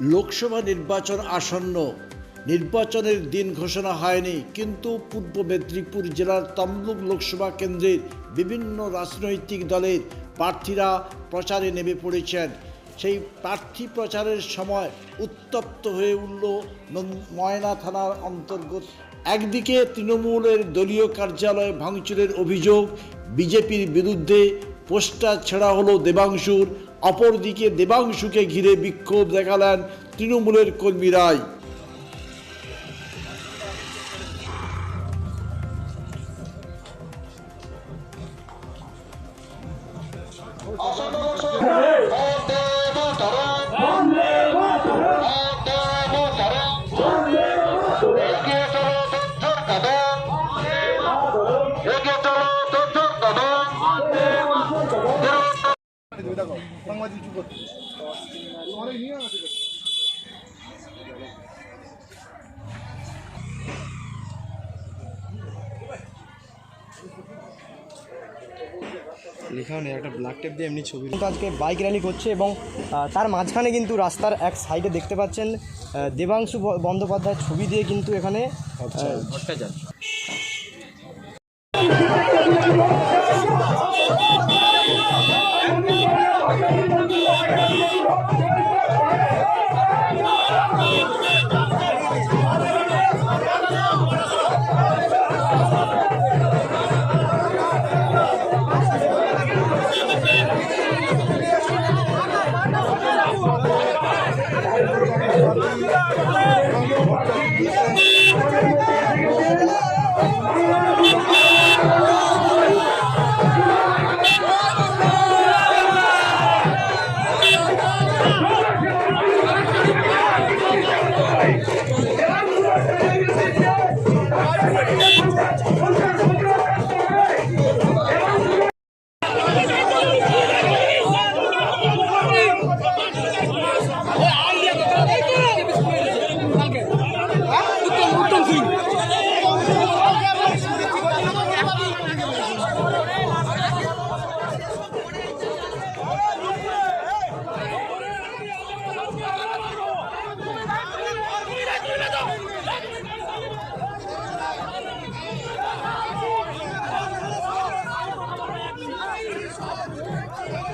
লোকসভা নির্বাচন আসন্ন। নির্বাচনের দিন ঘোষণা হয়নি, কিন্তু পূর্ব মেদিনীপুর জেলার তমলুক লোকসভা কেন্দ্রের বিভিন্ন রাজনৈতিক দলের প্রার্থীরা প্রচারে নেমে পড়েছেন। সেই প্রার্থী প্রচারের সময় উত্তপ্ত হয়ে উঠল ময়না থানার অন্তর্গত। একদিকে তৃণমূলের দলীয় কার্যালয় ভাঙচুরের অভিযোগ, বিজেপির বিরুদ্ধে পোস্টার ছেড়া হলো দেবাংশুর অপরদিকে দেবাংশুকে ঘিরে বিক্ষোভ দেখালেন তৃণমূলের কর্মীরাই। লেখাও নেই একটা ব্ল্যাক টেপ দিয়ে এমনি ছবি কিন্তু আজকে বাইক র্যালি করছে এবং তার মাঝখানে কিন্তু রাস্তার এক সাইডে দেখতে পাচ্ছেন দেবাংশু বন্দ্যোপাধ্যায়ের ছবি দিয়ে কিন্তু এখানে আহ, Yeah.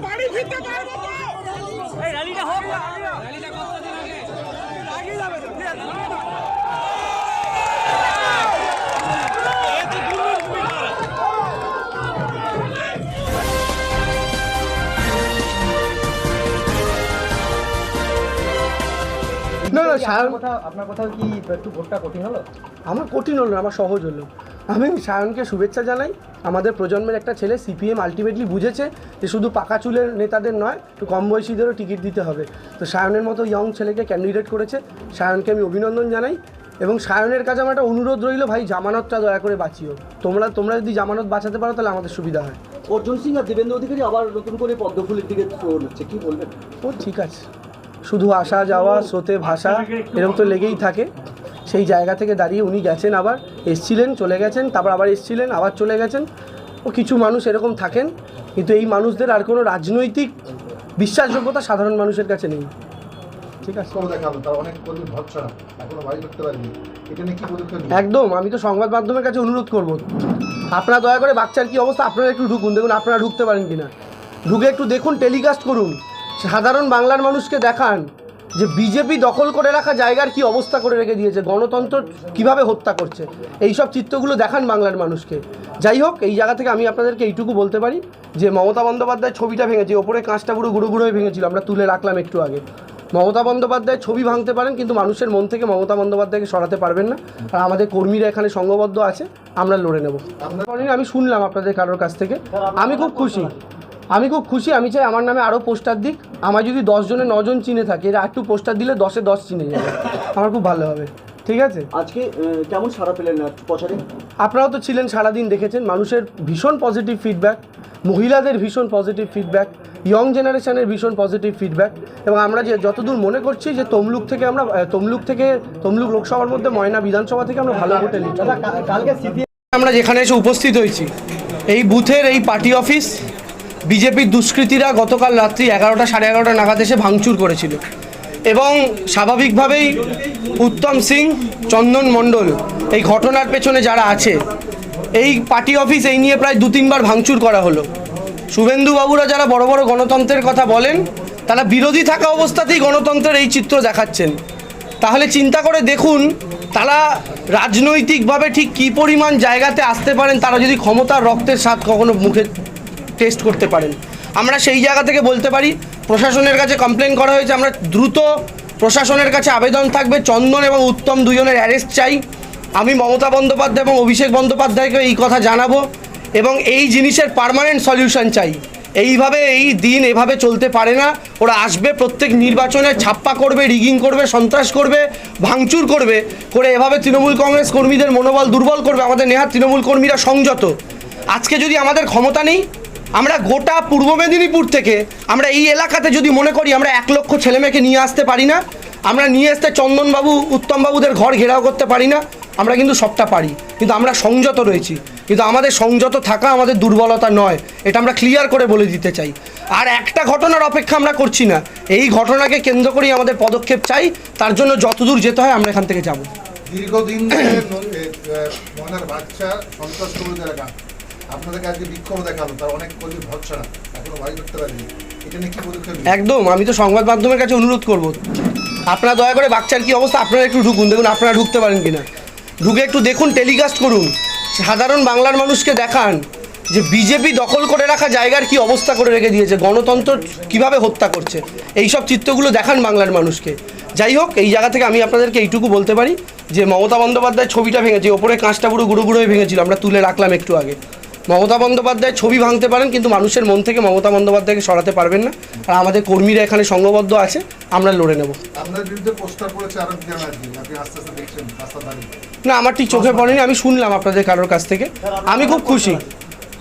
বাড়ি ফিরতে পারব এই র্যালিটা হোক না র্যালিটা কতদিন আগে? আগে যাবে তো ঠিক আছে না না সায়ন আপনার কোথাও কি একটু ভোটটা কঠিন হলো? আমার কঠিন হলো আমার সহজ হলো। আমি সায়নকে শুভেচ্ছা জানাই। আমাদের প্রজন্মের একটা ছেলে সিপিএম আলটিমেটলি বুঝেছে যে শুধু পাকা চুলের নেতাদের নয় একটু কম বয়সীদেরও টিকিট দিতে হবে। তো সায়নের মতো ইয়ং ছেলেকে ক্যান্ডিডেট করেছে। সায়নকে আমি অভিনন্দন জানাই এবং সায়নের কাছে আমার একটা অনুরোধ রইল ভাই জামানতটা দয়া করে বাঁচিও। তোমরা তোমরা যদি জামানত বাঁচাতে পারো তাহলে আমাদের সুবিধা হয়। অর্জুন সিং আর দেবেন্দ্র অধিকারী আবার নতুন করে পদ্মফুলের দিকে হচ্ছে কি বলবেন? ও ঠিক আছে। শুধু আসা যাওয়া স্রোতে ভাষা এরকম তো লেগেই থাকে। সেই জায়গা থেকে দাঁড়িয়ে উনি গেছেন আবার এসছিলেন চলে গেছেন তারপর আবার এসছিলেন আবার চলে গেছেন। ও কিছু মানুষ এরকম থাকেন কিন্তু এই মানুষদের আর কোনো রাজনৈতিক বিশ্বাসযোগ্যতা সাধারণ মানুষের কাছে নেই। ঠিক আছে? একদম আমি তো সংবাদ মাধ্যমের কাছে অনুরোধ করব। আপনারা দয়া করে বাচ্চার কি অবস্থা আপনারা একটু ঢুকুন। দেখুন আপনারা ঢুকতে পারেন কিনা। ঢুকে একটু দেখুন টেলিকাস্ট করুন। সাধারণ বাংলার মানুষকে দেখান। যে বিজেপি দখল করে রাখা জায়গার কি অবস্থা করে রেখে দিয়েছে? গণতন্ত্র কীভাবে হত্যা করছে? এই সব চিত্রগুলো দেখান বাংলার মানুষকে। যাই হোক, এই জায়গা থেকে আমি আপনাদেরকে এইটুকু বলতে পারি যে মমতা বন্দ্যোপাধ্যায় ছবিটা ভেঙেছে। ওপরে কাঁচটা পুরো গুঁড়ো গুঁড়ো হয়ে ভেঙেছিল। আমরা তুলে রাখলাম একটু আগে। মমতা বন্দ্যোপাধ্যায় ছবি ভাঙতে পারেন, কিন্তু মানুষের মন থেকে মমতা বন্দ্যোপাধ্যায়কে সরাতে পারবেন না। আর আমাদের কর্মীরা এখানে সংঘবদ্ধ আছে, আমরা লড়ে নেব। আমি শুনলাম আপনাদের কারোর কাছ থেকে। আমি খুব খুশি। আমি খুব খুশি আমি চাই আমার নামে আরও পোস্টার দিক। আমার যদি দশ জনে নজন চিনে থাকে এরা একটু পোস্টার দিলে দশে দশ চিনে যাবে। আমার খুব ভালো হবে। ঠিক আছে? আজকে কেমন সারা পেলেন প্রচারে আপনারাও তো ছিলেন সারাদিন দেখেছেন মানুষের ভীষণ পজিটিভ ফিডব্যাক মহিলাদের ভীষণ পজিটিভ ফিডব্যাক ইয়ং জেনারেশনের ভীষণ পজিটিভ ফিডব্যাক এবং আমরা যে যতদূর মনে করছি যে তমলুক থেকে আমরা তমলুক থেকে তমলুক লোকসভার মধ্যে ময়না বিধানসভা থেকে আমরা ভালো ভোটে সিপিএম আমরা যেখানে এসে উপস্থিত হয়েছি এই বুথের এই পার্টি অফিস বিজেপির দুষ্কৃতীরা গতকাল রাত্রি এগারোটা সাড়ে এগারোটা নাগাদ এসে ভাঙচুর করেছিল। এবং স্বাভাবিকভাবেই উত্তম সিং, চন্দন মণ্ডল এই ঘটনার পেছনে যারা আছে, এই পার্টি অফিস এই নিয়ে প্রায় দু তিনবার ভাঙচুর করা হলো। শুভেন্দু বাবুরা যারা বড় বড় গণতন্ত্রের কথা বলেন, তারা বিরোধী থাকা অবস্থাতেই গণতন্ত্রের এই চিত্র দেখাচ্ছেন। তাহলে চিন্তা করে দেখুন, তারা রাজনৈতিকভাবে ঠিক কী পরিমাণ জায়গাতে আসতে পারেন, তারা যদি ক্ষমতার রক্তের স্বাদ কখনো মুখে টেস্ট করতে পারেন। আমরা সেই জায়গা থেকে বলতে পারি, প্রশাসনের কাছে কমপ্লেন করা হয়েছে, আমরা দ্রুত প্রশাসনের কাছে আবেদন থাকবে, চন্দন এবং উত্তম দুজনের অ্যারেস্ট চাই। আমি মমতা বন্দ্যোপাধ্যায় এবং অভিষেক বন্দ্যোপাধ্যায়কে এই কথা জানাব এবং এই জিনিসের পার্মানেন্ট সলিউশন চাই। এইভাবে এই দিন এভাবে চলতে পারে না। ওরা আসবে, প্রত্যেক নির্বাচনে ছাপ্পা করবে রিগিং করবে, সন্ত্রাস করবে, ভাঙচুর করবে, করে এভাবে তৃণমূল কংগ্রেস কর্মীদের মনোবল দুর্বল করবে। আমাদের নেহাত তৃণমূল কর্মীরা সংযত। আজকে যদি আমাদের ক্ষমতা নেই আমরা গোটা পূর্ব মেদিনীপুর থেকে আমরা এই এলাকাতে যদি মনে করি আমরা এক লক্ষ ছেলেমেয়েকে নিয়ে আসতে পারি না, আমরা নিয়ে আসতে চন্দনবাবু, উত্তমবাবুদের ঘর ঘেরাও করতে পারি না, আমরা কিন্তু সবটা পারি। কিন্তু আমরা সংযত রয়েছি। কিন্তু আমাদের সংযত থাকা আমাদের দুর্বলতা নয়, এটা আমরা ক্লিয়ার করে বলে দিতে চাই। আর একটা ঘটনার অপেক্ষা আমরা করছি না। এই ঘটনাকে কেন্দ্র করেই আমাদের পদক্ষেপ চাই, তার জন্য যতদূর যেতে হয় আমরা এখান থেকে যাব। দীর্ঘদিন বাচ্চা একদম, আমি তো সংবাদ মাধ্যমের কাছে অনুরোধ করব। আপনারা দয়া করে বাচ্চার কি অবস্থা, আপনারা একটু ঢুকুন। দেখুন, আপনারা ঢুকতে পারেন কিনা। ঢুকে একটু দেখুন, টেলিকাস্ট করুন। সাধারণ বাংলার মানুষকে দেখান যে বিজেপি দখল করে রাখা জায়গার কি অবস্থা করে রেখে দিয়েছে, গণতন্ত্র কীভাবে হত্যা করছে। এই সব চিত্রগুলো দেখান বাংলার মানুষকে। যাই হোক, এই জায়গা থেকে আমি আপনাদেরকে এইটুকু বলতে পারি যে মমতা বন্দ্যোপাধ্যায় ছবিটা ভেঙেছে, ওপরে কাঁচটা পুরো গুঁড়ো গুঁড়ো হয়ে ভেঙেছিল, আমরা তুলে রাখলাম একটু আগে। মমতা বন্দ্যোপাধ্যায় ছবি ভাঙতে পারেন কিন্তু মানুষের মন থেকে মমতা বন্দ্যোপাধ্যায়কে সরাতে পারবেন না। আর আমাদের কর্মীরা এখানে সংঘবদ্ধ আছে আমরা লড়ে নেব। না আমার ঠিক চোখে পড়েনি আমি শুনলাম আপনাদের কারোর কাছ থেকে। আমি খুব খুশি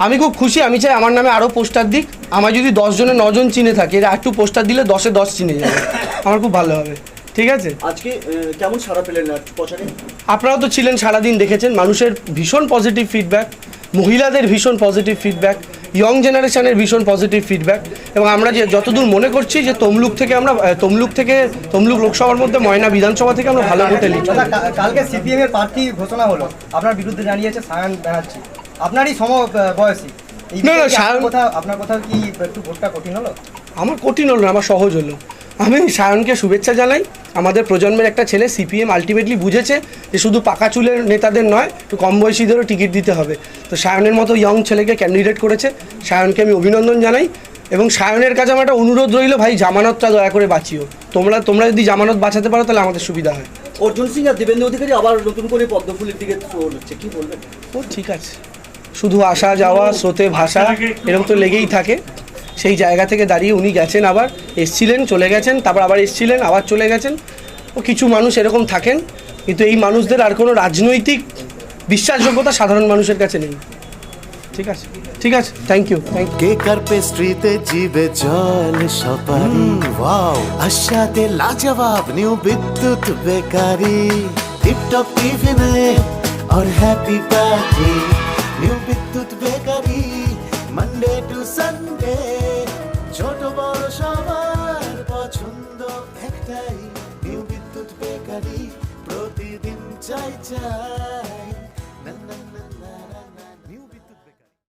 আমি খুব খুশি আমি চাই আমার নামে আরও পোস্টার দিক। আমার যদি দশ জনে নজন চিনে থাকে এরা একটু পোস্টার দিলে দশে দশ চিনে যাবে। আমার খুব ভালো হবে। ঠিক আছে? আজকে কেমন সারা পেলেন আপনারাও তো ছিলেন সারাদিন দেখেছেন মানুষের ভীষণ পজিটিভ ফিডব্যাক মহিলাদের ভীষণ পজিটিভ ফিডব্যাক ইয়ং জেনারেশনের ভীষণ পজিটিভ ফিডব্যাক এবং আমরা যে যতদূর মনে করছি যে তমলুক থেকে আমরা তমলুক থেকে তমলুক লোকসভার মধ্যে ময়না বিধানসভা থেকে আমরা ভালো ভোটে কা- কালকে সিপিএম এর প্রার্থী ঘোষণা হলো। আপনার বিরুদ্ধে জানিয়েছে সায়ন ব্যানার্জি। আপনারই সম বয়সী। না, না, সায়ন- কোথাও আপনার কোথাও কি একটু ভোটটা কঠিন হলো? আমার কঠিন হলো না আমার সহজ হলো। আমি সায়নকে শুভেচ্ছা জানাই। আমাদের প্রজন্মের একটা ছেলে সিপিএম আলটিমেটলি বুঝেছে যে শুধু পাকা চুলের নেতাদের নয় একটু কম বয়সীদেরও টিকিট দিতে হবে। তো সায়নের মতো ইয়ং ছেলেকে ক্যান্ডিডেট করেছে। সায়নকে আমি অভিনন্দন জানাই। এবং সায়নের কাছে আমার একটা অনুরোধ রইল ভাই জামানতটা দয়া করে বাঁচিও। তোমরা তোমরা যদি জামানত বাঁচাতে পারো তাহলে আমাদের সুবিধা হয়। অর্জুন সিং আর দেবেন্দ্র অধিকারী আবার নতুন করে পদ্মফুলের দিকে চলছে কি বলবেন? ও ঠিক আছে। শুধু আসা যাওয়া স্রোতে ভাষা এরকম তো লেগেই থাকে। সেই জায়গা থেকে দাঁড়িয়ে উনি গেছেন আবার এসছিলেন চলে গেছেন তারপর আবার এসছিলেন আবার চলে গেছেন ও কিছু মানুষ এরকম থাকেন কিন্তু এই মানুষদের আর কোনো রাজনৈতিক বিশ্বাসযোগ্যতা সাধারণ মানুষের কাছে নেই ঠিক আছে ঠিক আছে থ্যাংক ইউ থ্যাংক ইউ কেকার পেস্ট্রিতে জিবে জল সপারি ওয়াও আশাতে লাজবাব নিউ বিদ্যুৎ বেকারি টিপটপ টিফিনে और हैप्पी पार्टी